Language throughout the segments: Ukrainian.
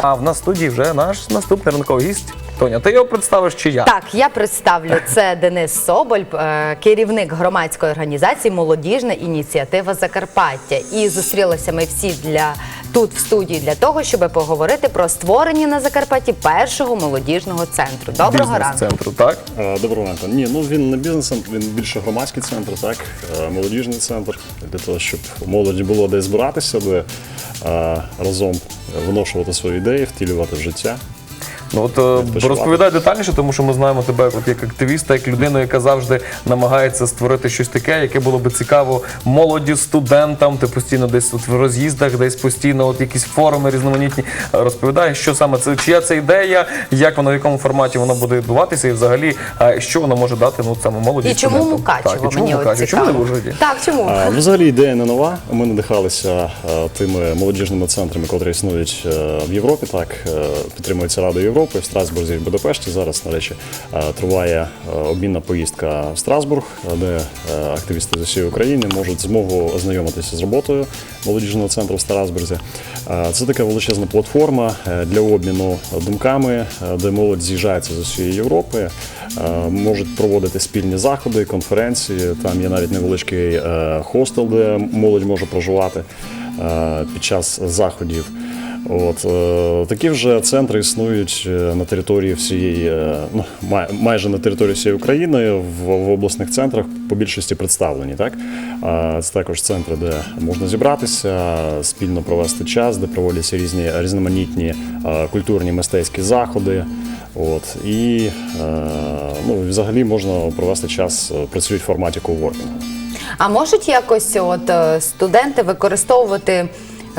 А в нас в студії вже наш наступний ранковий гість. Тоня, ти його представиш чи я? Так, я представлю це Денис Соболь, е, керівник громадської організації Молодіжна ініціатива Закарпаття. І зустрілися ми всі для тут в студії для того, щоб поговорити про створення на Закарпатті першого молодіжного центру. Доброго ранку. Бізнес-центру, так? Е, Доброго ранку. Ні, ну він не бізнес, він більше громадський центр, так Е, молодіжний центр для того, щоб молоді було де збиратися, де е, разом виношувати свої ідеї, втілювати в життя. Ну от е, розповідай детальніше, тому що ми знаємо тебе от, як активіста, як людину, яка завжди намагається створити щось таке, яке було би цікаво молоді, студентам. Ти постійно десь от в роз'їздах, десь постійно от якісь форуми різноманітні. Е, Розповідай, що саме це, чия це ідея, як воно в якому форматі воно буде відбуватися, і взагалі е, що воно може дати ну саме молоді І чому студентам. Мукачево? Так, і чому Мені от Мукачево? Чому не цікаво. Ужгороді? Так, чому? А, ну, взагалі ідея не нова. Ми надихалися е, тими молодіжними центрами, котрі існують е, в Європі. Так е, підтримується Рада Європи в Страсбурзі і Будапешті. Зараз, на речі, е, триває е, обмінна поїздка в Страсбург, де е, активісти з усієї України можуть змогу ознайомитися з роботою молодіжного центру в Страсбурзі. Це така величезна платформа для обміну думками, де молодь з'їжджається з усієї Європи, можуть проводити спільні заходи, конференції. Там є навіть невеличкий хостел, де молодь може проживати під час заходів. От е, такі вже центри існують е, на території всієї, е, ну майже на території всієї України в, в обласних центрах по більшості представлені. Так це також центри, де можна зібратися, спільно провести час, де проводяться різні різноманітні культурні мистецькі заходи. От і ну, взагалі можна провести час, працюють в форматі коуворкінгу. А можуть якось от студенти використовувати.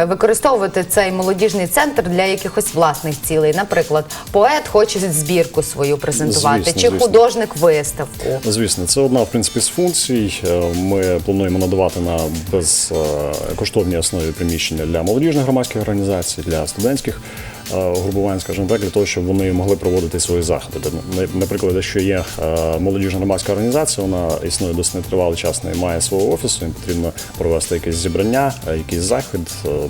Використовувати цей молодіжний центр для якихось власних цілей. Наприклад, поет хоче збірку свою презентувати, Звісно, чи звісно. художник виставку. Звісно, це одна в принципі з функцій. Е, Ми плануємо надавати на безкоштовній основі приміщення для молодіжних громадських організацій, для студентських е, угрупувань, скажімо так, для того, щоб вони могли проводити свої заходи. Наприклад, якщо є е, молодіжна громадська організація, вона існує досить нетривалий час, не має свого офісу, їм потрібно провести якесь зібрання, е, якийсь захід.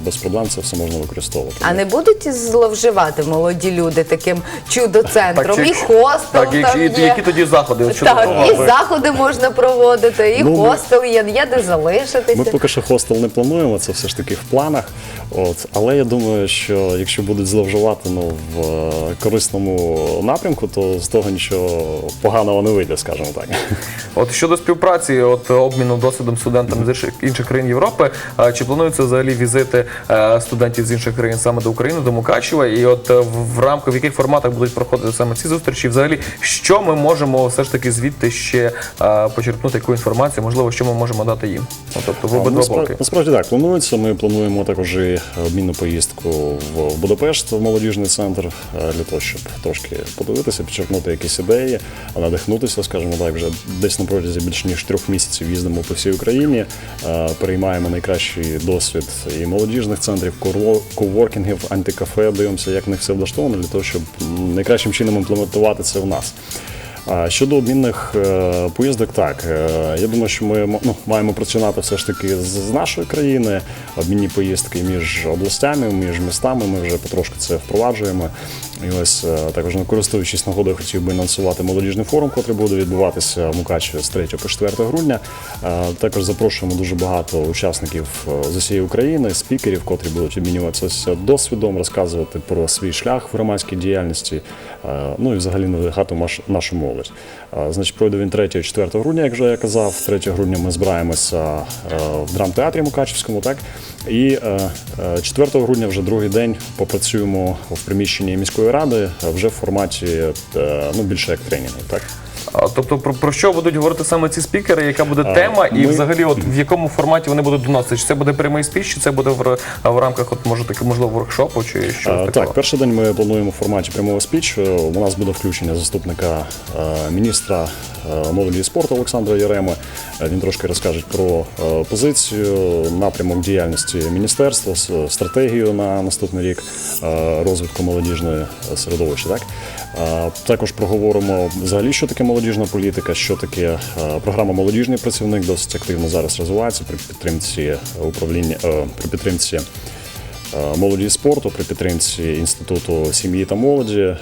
Без проблем це все можна використовувати. А не будуть зловживати молоді люди таким чудо-центром? і хостел Так, там і, є. які тоді заходи? Так, і заходи можна проводити, і Ну, хостел є, є де залишитися. Ми поки що хостел не плануємо, це все ж таки в планах. От, але я думаю, що якщо будуть зловживати ну, в е, корисному напрямку, то з того нічого поганого не вийде, скажімо так. От щодо співпраці, от обміну досвідом студентам з інших, країн Європи, чи плануються взагалі візити е, студентів з інших країн саме до України, до Мукачева? І от е, в, рамках в яких форматах будуть проходити саме ці зустрічі? Взагалі, що ми можемо все ж таки звідти ще е, почерпнути яку інформацію? Можливо, що ми можемо дати їм? Ну, тобто в обидва боки. насправді так, планується. Ми плануємо також і обмінну поїздку в Будапешт, в молодіжний центр, е, для того, щоб трошки подивитися, підчеркнути якісь ідеї, надихнутися, скажімо так, вже десь на протязі більше ніж трьох місяців їздимо по всій Україні, е, переймаємо найкращий досвід і молодіжних центрів, коворкінгів, антикафе, дивимося, як в них все влаштовано, для того, щоб найкращим чином імплементувати це в нас. Щодо обмінних е, поїздок, так е, я думаю, що ми ну, маємо працювати все ж таки з, нашої країни. Обмінні поїздки між областями, між містами. Ми вже потрошки це впроваджуємо. І ось е, також не користуючись нагодою, хотів би анонсувати молодіжний форум, який буде відбуватися в Мукачеві з 3 по 4 грудня. Також запрошуємо дуже багато учасників з усієї України, спікерів, котрі будуть обмінюватися досвідом, розказувати про свій шлях в громадській діяльності. Ну і взагалі надихати нашу молодь. Е, Значить, пройде він 3-4 грудня, як вже я казав. 3 грудня ми збираємося е, в драмтеатрі Мукачівському, так? І е, е, 4 грудня, вже другий день, попрацюємо в приміщенні міської ради е, вже в форматі е, ну, більше як тренінги. Так? Тобто про, про що будуть говорити саме ці спікери? Яка буде тема, і ми- взагалі, от в якому форматі вони будуть доносити? Чи це буде прямий спіч, чи це буде в, в рамках, от може таки можливо воркшопу, чи Е, такого? Так, перший день ми плануємо в форматі прямого спічу. У нас буде включення заступника е, міністра е, молоді і спорту Олександра Яреми. Е, Він трошки розкаже про е, позицію, напрямок діяльності міністерства, з стратегію на наступний рік е, розвитку молодіжної середовища. Так? Також проговоримо взагалі, що таке молодіжна політика, що таке е, програма Молодіжний працівник, досить активно зараз розвивається при підтримці управління е, при підтримці молоді і спорту при підтримці інституту сім'ї та молоді. Е,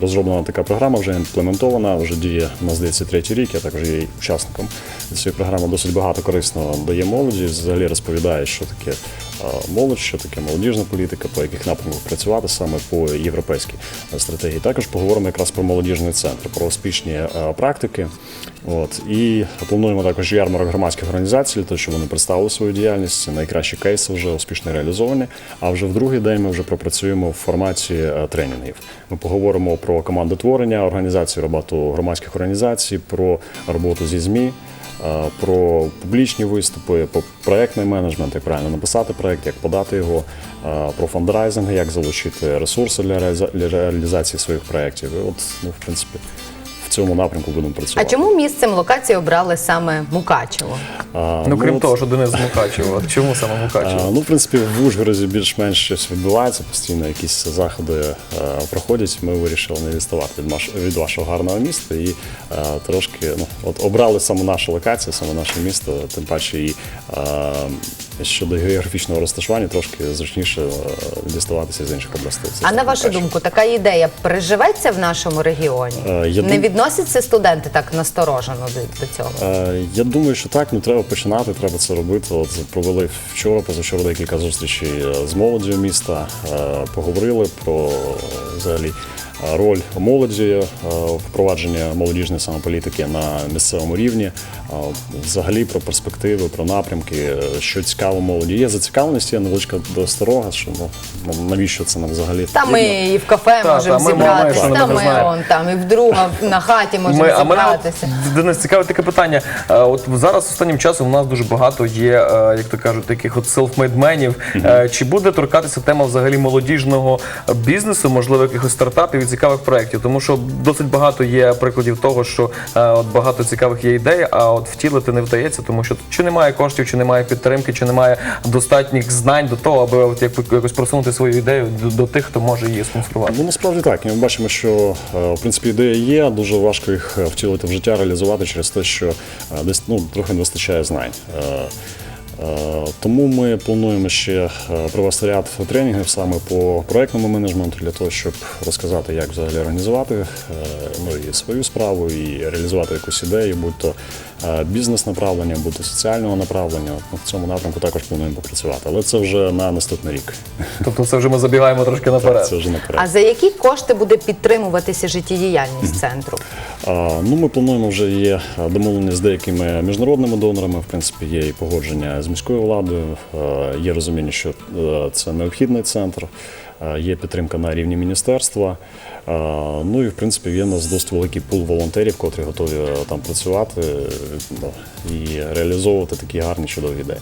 Розроблена така програма, вже імплементована, вже діє на здається третій рік. Я також є учасником цієї програми. Досить багато корисного дає молоді. Взагалі розповідає, що таке е, молодь, що таке молодіжна політика, по яких напрямках працювати саме по європейській е, стратегії. Також поговоримо якраз про молодіжний центр, про успішні е, практики. От і плануємо також ярмарок громадських організацій, для того, щоб вони представили свою діяльність. Найкращі кейси вже успішно реалізовані. А вже в другий день ми вже пропрацюємо в форматі е, тренінгів. Ми поговоримо про командотворення, організацію роботу громадських організацій, про роботу зі ЗМІ. Про публічні виступи, про проектний менеджмент, як правильно написати проект, як подати його, про фандрайзинг, як залучити ресурси для реаліза- реалізації своїх проєктів. І от, ну, в принципі, цьому напрямку будемо працювати. А чому місцем локації обрали саме Мукачево? А, Ну крім от, того, що Денис з Мукачева. От Чому саме а, Мукачева? Ну, в принципі, в Ужгороді більш-менш щось відбувається, постійно якісь заходи е, проходять. Ми вирішили не відставати від, маш- від вашого гарного міста і е, трошки ну, от обрали саме нашу локацію, саме наше місто, тим паче і е, щодо географічного розташування трошки зручніше е, діставатися з інших областей. Це А на вашу краще. думку, така ідея приживеться в нашому регіоні? Е, я Не дум- відносяться студенти так насторожено до, до цього? Е, Я думаю, що так, ну треба починати, треба це робити. От провели вчора, позавчора декілька зустрічей е, з молоддю міста, е, поговорили про е, взагалі роль молоді е, впровадження молодіжної самополітики на місцевому рівні, е, взагалі про перспективи, про напрямки, е, що цікаво молоді. Є зацікавленість, є невеличка досторога, що ну навіщо це нам взагалі Та ми і в кафе Та, можемо та, ми зібратися, можемо, та ми знаю. он, там і вдруга на хаті можемо Ми, а мене зібратися. от, Денис, цікаве таке питання. Е, От зараз останнім часом у нас дуже багато є, е, як то кажуть, таких от self-made. Чи буде торкатися тема взагалі молодіжного бізнесу, можливо, якихось стартапів і цікавих проєктів? Тому що досить багато є прикладів того, що е, от багато цікавих є ідей, а от втілити не вдається, тому що чи немає коштів, чи немає підтримки, чи немає достатніх знань до того, аби от як- якось просунути свою ідею до, до тих, хто може її спонсорувати. Ну насправді так. Ми бачимо, що е, в принципі ідея є, дуже важко їх е, втілити в життя, реалізувати через те, що десь ну трохи не вистачає знань. Е, Тому ми плануємо ще е, провести ряд тренінгів саме по проектному менеджменту для того, щоб розказати, як взагалі організувати е, ну, і свою справу, і реалізувати якусь ідею, будь то е, бізнес направлення, будь то соціального направлення. Ну, В цьому напрямку також плануємо попрацювати. Але це вже на наступний рік. Тобто, це вже ми забігаємо трошки наперед. Це вже наперед. А за які кошти буде підтримуватися життєдіяльність центру? Ну, ми плануємо вже є домовлені з деякими міжнародними донорами. В принципі, є і погодження з міською владою, е, є розуміння, що е, це необхідний центр, е, є підтримка на рівні міністерства. Ну і в принципі є у нас досить великий пул волонтерів, котрі готові там працювати ну, і реалізовувати такі гарні чудові ідеї.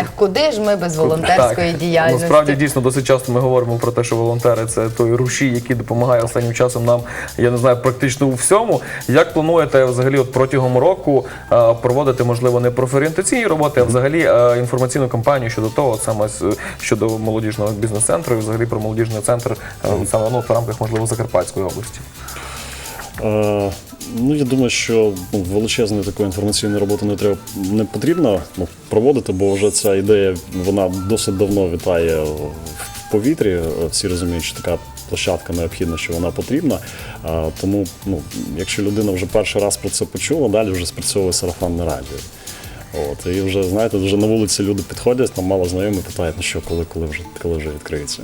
Ех, куди ж ми без волонтерської Так. діяльності? Насправді дійсно досить часто ми говоримо про те, що волонтери це той рушій, який допомагає останнім часом нам, я не знаю, практично у всьому. Як плануєте взагалі от протягом року е, проводити, можливо, не профорієнтаційні роботи, а взагалі е, інформаційну кампанію щодо того, от саме з- щодо молодіжного бізнес-центру і взагалі про молодіжний центр е, саме ну, в рамках, можливо, Закарпатської області? Е, Ну, я думаю, що величезної такої інформаційної роботи не треба не потрібно ну, проводити, бо вже ця ідея вона досить давно вітає в повітрі. Всі розуміють, що така площадка необхідна, що вона потрібна. Тому, ну, якщо людина вже перший раз про це почула, далі вже спрацьовує сарафанне радіо. От, і вже, знаєте, вже на вулиці люди підходять, там мало знайомі питають, ну що, коли, коли вже коли вже відкриється.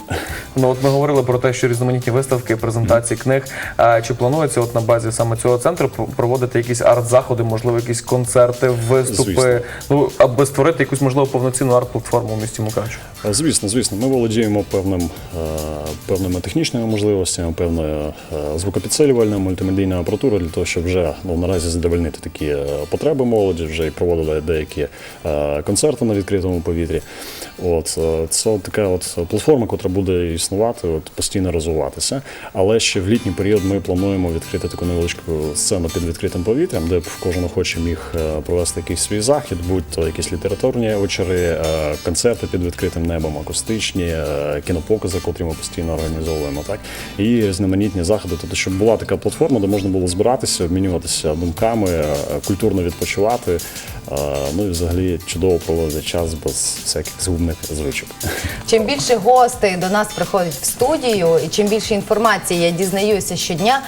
Ну от ми говорили про те, що різноманітні виставки, презентації книг. А чи планується от на базі саме цього центру проводити якісь арт-заходи, можливо, якісь концерти, виступи, Звісно. ну аби створити якусь можливо повноцінну арт-платформу в місті Мукачево? Е, Звісно, звісно, ми володіємо певним, е, певними технічними можливостями, певною е, звукопідсилювальною мультимедійною апаратурою для того, щоб вже ну, наразі задовольнити такі е, потреби молоді, вже і проводили деякі е, концерти на відкритому повітрі. От, е, це така от платформа, яка буде існувати, от, постійно розвиватися. Але ще в літній період ми плануємо відкрити таку невеличку сцену під відкритим повітрям, де б кожен охоче міг е, провести якийсь свій захід, будь то якісь літературні вечори, концерти під відкритим небом, акустичні, кінопокази, котрі ми постійно організовуємо, так і різноманітні заходи. Тобто, щоб була така платформа, де можна було збиратися, обмінюватися думками, культурно відпочивати. Ну і взагалі чудово проводити час без всяких згубних звичок. Чим більше гостей до нас приходять в студію, і чим більше інформації я дізнаюся щодня.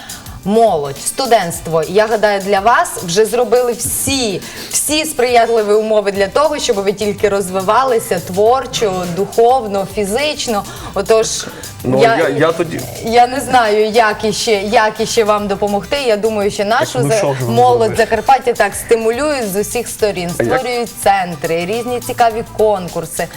Молодь, студентство, я гадаю, для вас вже зробили всі, всі сприятливі умови для того, щоб ви тільки розвивалися творчо, духовно, фізично. Отож, Ну я, я, тоді. я не знаю, як іще, як іще вам допомогти. Я думаю, що нашу ну за- що молодь? Закарпаття так стимулюють з усіх сторін, створюють центри, різні цікаві конкурси.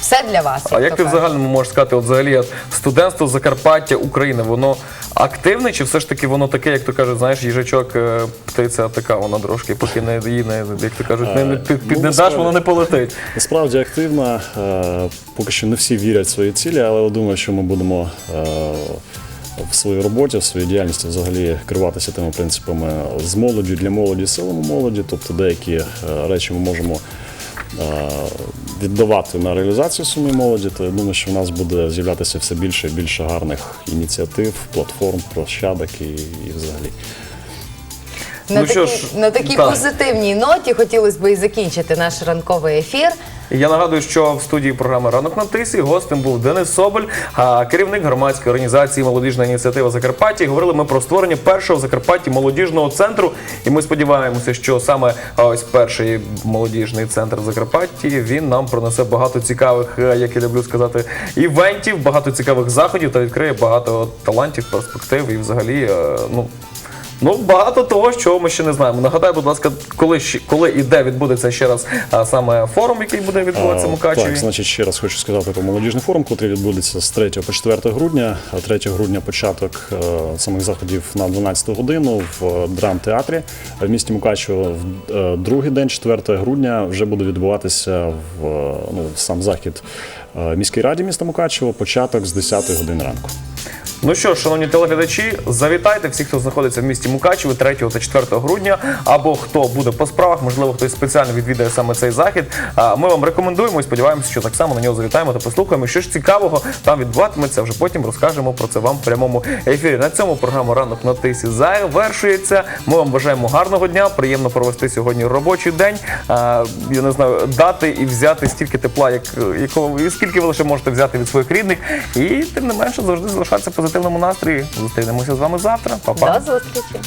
Все для вас. А як ти в загальному можеш сказати, от взагалі от студентство Закарпаття України, воно активне, чи все ж таки воно таке, як то кажуть, знаєш, їжачок, е, птиця така, вона трошки, поки не її не, як то кажуть, не, не під, Ну, не даш, насправді- воно не полетить. Насправді активна. Е, Поки що не всі вірять в свої цілі, але я думаю, що ми будемо е, в своїй роботі, в своїй діяльності взагалі керуватися тими принципами з молоді для молоді, силами молоді. Тобто деякі е, речі ми можемо е, віддавати на реалізацію суми молоді. То я думаю, що в нас буде з'являтися все більше і більше гарних ініціатив, платформ, площадок і, і взагалі. На, Ну що такій, ж, на такій так. позитивній ноті хотілося б і закінчити наш ранковий ефір. Я нагадую, що в студії програми Ранок на тисі гостем був Денис Соболь, а, керівник громадської організації Молодіжна ініціатива Закарпаття. І говорили ми про створення першого в Закарпатті молодіжного центру. І ми сподіваємося, що саме а, ось перший молодіжний центр в Закарпатті він нам принесе багато цікавих, е, як я люблю сказати, івентів, багато цікавих заходів та відкриє багато талантів, перспектив і взагалі е, ну. Ну, багато того, чого ми ще не знаємо. Нагадай, будь ласка, коли ще- коли і де відбудеться ще раз а, саме форум, який буде відбуватися в Мукачеві. Так, значить, ще раз хочу сказати про молодіжний форум, який відбудеться з 3 по 4 грудня. А 3 грудня початок е, самих заходів на 12 годину в драмтеатрі в місті Мукачево. В е, другий день, 4 грудня, вже буде відбуватися в е, ну, сам захід е, міській раді міста Мукачево. Початок з 10 години ранку. Ну що, ж, шановні телеглядачі, завітайте всі, хто знаходиться в місті Мукачево 3 та 4 грудня, або хто буде по справах, можливо, хтось спеціально відвідає саме цей захід. Ми вам рекомендуємо і сподіваємося, що так само на нього завітаємо та послухаємо. Що ж цікавого там відбуватиметься, вже потім розкажемо про це вам в прямому ефірі. На цьому програма ранок на тисі завершується. Ми вам бажаємо гарного дня, приємно провести сьогодні робочий день. Я не знаю, дати і взяти стільки тепла, як якого скільки ви лише можете взяти від своїх рідних. І тим не менше завжди залишатися в позитивному настрої. Зустрінемося з вами завтра. Па-па. До зустрічі!